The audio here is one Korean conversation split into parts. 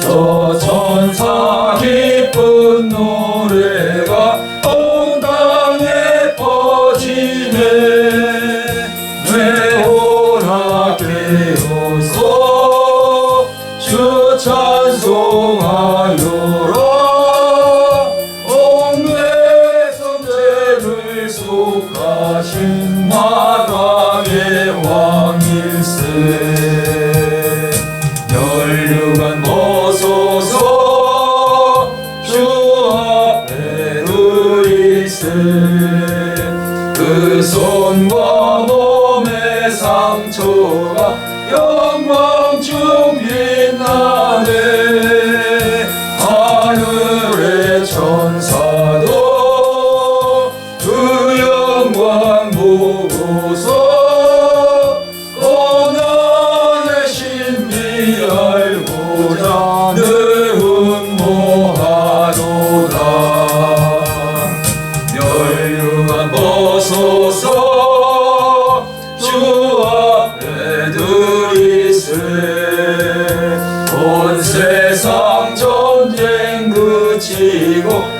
저 천사 기쁜 노래가 온 땅에 퍼지네. 뇌호라 깨어 그 손과 몸의 상처가 영광 중 빛나네 하늘의 천사도 그 영광 보고서 벗어서. 주 앞에 들이세. 온 세상 전쟁 그치고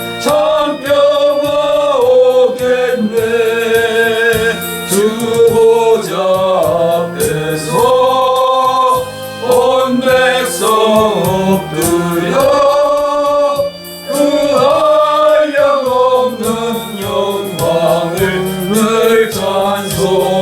getan so.